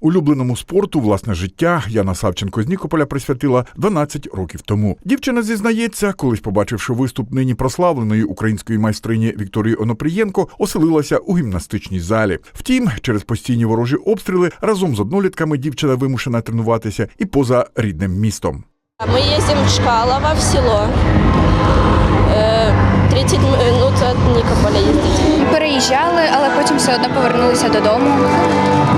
Улюбленому спорту власне життя Яна Савченко з Нікополя присвятила 12 років тому. Дівчина зізнається, колись побачивши виступ нині прославленої української майстрині Вікторії Онопрієнко, оселилася у гімнастичній залі. Втім, через постійні ворожі обстріли разом з однолітками дівчина вимушена тренуватися і поза рідним містом. Мы ездим в Чкалово в село. Э, 30 минут от Никополя ездить. Переїжджали, але потім все одно повернулися додому.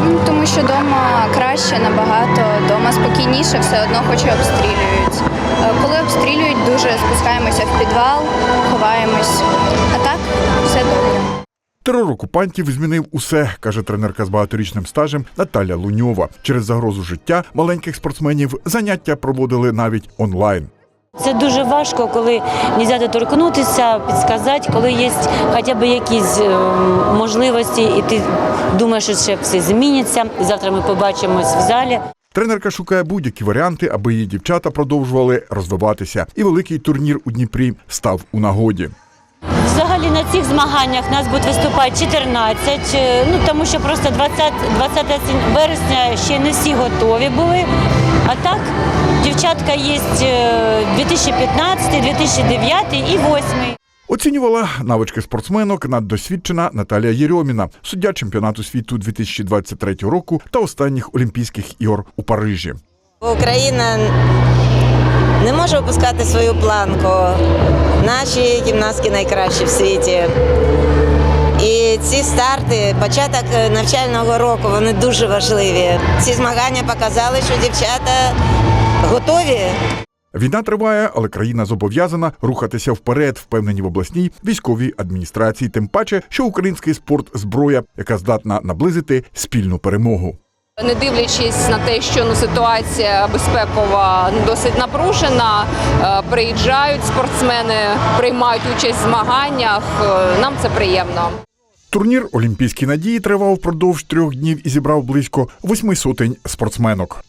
Ну, Тому що вдома краще набагато, вдома спокійніше, все одно хоч і обстрілюють. Е, Коли обстрілюють, дуже спускаємося в підвал, ховаємось. А так все добре. Терор окупантів змінив усе, каже тренерка з багаторічним стажем Наталя Луньова. Через загрозу життя маленьких спортсменів заняття проводили навіть онлайн. Це дуже важко, коли не можна доторкнутися, підсказати, коли є хоча б якісь е, можливості, і ти думаєш, що ще все зміниться. Завтра ми побачимось в залі. Тренерка шукає будь-які варіанти, аби її дівчата продовжували розвиватися. І великий турнір у Дніпрі став у нагоді. Взагалі на цих змаганнях нас будуть виступати 14, е, ну тому що просто 20, 20 вересня ще не всі готові були. А дівчатка є е, 2015, 2009 і 2008. Оцінювала навички спортсменок наддосвідчена Наталія Єрьоміна, суддя чемпіонату світу 2023 року та останніх Олімпійських ігор у Парижі. Україна не може опускати свою планку. Наші гімнастки найкращі в світі. І ці старти, початок е, навчального року, вони дуже важливі. Ці змагання показали, що дівчата готові. Війна триває, але країна зобов'язана рухатися вперед, впевнені в обласній військовій адміністрації. Тим паче, що український спорт зброя, яка здатна наблизити спільну перемогу. Не дивлячись на те, що ну ситуація безпекова досить напружена, е, приїжджають спортсмени, приймають участь в змаганнях. Е, Нам це приємно. Турнір Олімпійські надії тривав впродовж трьох днів і зібрав близько восьми сотень спортсменок.